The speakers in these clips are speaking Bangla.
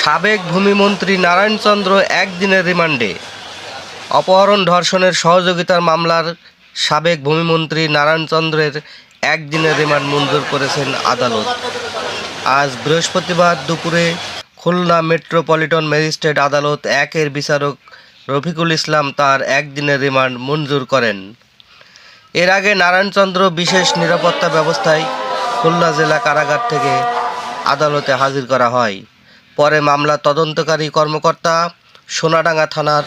সাবেক ভূমিমন্ত্রী নারায়ণচন্দ্র একদিনের রিমান্ডে। অপহরণ ধর্ষণের সহযোগিতার মামলার সাবেক ভূমিমন্ত্রী নারায়ণচন্দ্রের একদিনের রিমান্ড মঞ্জুর করেছেন আদালত। আজ বৃহস্পতিবার দুপুরে খুলনা মেট্রোপলিটন ম্যাজিস্ট্রেট আদালত একের বিচারক রফিকুল ইসলাম তার একদিনের রিমান্ড মঞ্জুর করেন। এর আগে নারায়ণচন্দ্র বিশেষ নিরাপত্তা ব্যবস্থায় খুলনা জেলা কারাগার থেকে আদালতে হাজির করা হয়। পরে মামলা তদন্তকারী কর্মকর্তা সোনাডাঙ্গা থানার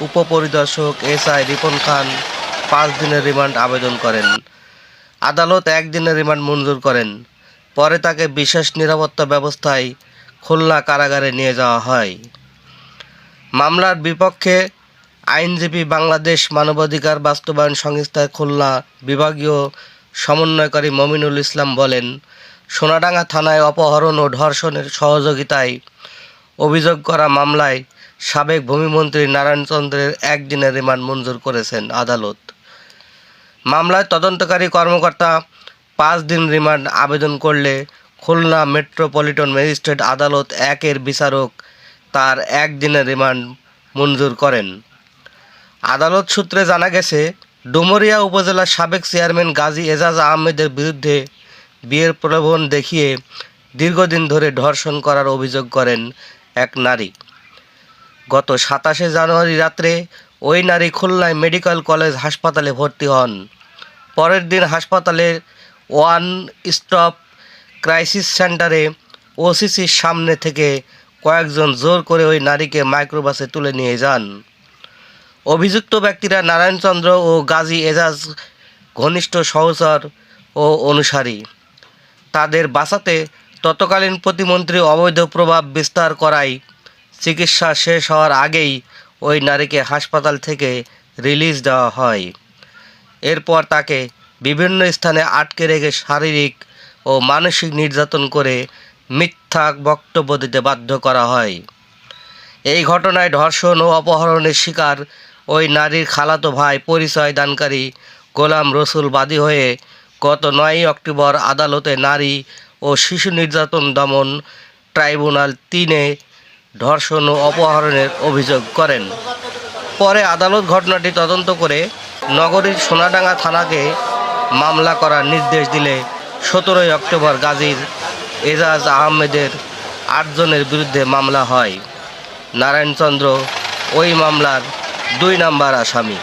উপপরিদর্শক এস আই রিপন খান পাঁচ দিনের রিমান্ড আবেদন করেন। আদালত একদিনের রিমান্ড মঞ্জুর করেন। পরে তাকে বিশেষ নিরাপত্তা ব্যবস্থায় খুলনা কারাগারে নিয়ে যাওয়া হয়। মামলার বিপক্ষে আইনজীবী বাংলাদেশ মানবাধিকার বাস্তবায়ন সংস্থায় খুলনা বিভাগীয় সমন্বয়কারী মমিনুল ইসলাম বলেন সোনাডাঙ্গা থানায় অপহরণ ও ধর্ষণের সহযোগিতায় অভিযোগ করা মামলায় সাবেক ভূমিমন্ত্রী নারায়ণচন্দ্রের একদিনের রিমান্ড মঞ্জুর করেছেন আদালত। মামলায় তদন্তকারী কর্মকর্তা পাঁচ দিন রিমান্ড আবেদন করলে খুলনা মেট্রোপলিটন ম্যাজিস্ট্রেট আদালত একের বিচারক তার একদিনের রিমান্ড মঞ্জুর করেন। আদালত সূত্রে জানা গেছে, ডুমরিয়া উপজেলার সাবেক চেয়ারম্যান গাজী এজাজ আহমেদের বিরুদ্ধে বিয়ের প্রলোভন দেখিয়ে দীর্ঘদিন ধরে ধর্ষণ করার অভিযোগ করেন এক নারী। গত সাতাশে জানুয়ারি রাত্রে ওই নারী খুলনায় মেডিকেল কলেজ হাসপাতালে ভর্তি হন। পরের দিন হাসপাতালের ওয়ান স্টপ ক্রাইসিস সেন্টারে ওসিসির সামনে থেকে কয়েকজন জোর করে ওই নারীকে মাইক্রোবাসে তুলে নিয়ে যান। অভিযুক্ত ব্যক্তিরা নারায়ণচন্দ্র ও গাজী এজাজ ঘনিষ্ঠ সহচর ও অনুসারী। তাদের বাঁচাতে তৎকালীন প্রতিমন্ত্রী অবৈধ প্রভাব বিস্তার করায় চিকিৎসা শেষ হওয়ার আগেই ওই নারীকে হাসপাতাল থেকে রিলিজ দেওয়া হয়। এরপর তাকে বিভিন্ন স্থানে আটকে রেখে শারীরিক ও মানসিক নির্যাতন করে মিথ্যা বক্তব্য দিতে বাধ্য করা হয়। এই ঘটনায় ধর্ষণ ও অপহরণের শিকার ওই নারীর খালাতো ভাই পরিচয় দানকারী গোলাম রসুল বাদী হয়ে গত নয়ই অক্টোবর আদালতে নারী ও শিশু নির্যাতন দমন ট্রাইব্যুনাল তিনে ধর্ষণ ও অপহরণের অভিযোগ করেন। পরে আদালত ঘটনাটি তদন্ত করে নগরীর সোনাডাঙ্গা থানাকে মামলা করার নির্দেশ দিলে সতেরোই অক্টোবর গাজীর এজাজ আহমেদের আটজনের বিরুদ্ধে মামলা হয়। নারায়ণচন্দ্র, ওই মামলার দুই নাম্বার আসামি।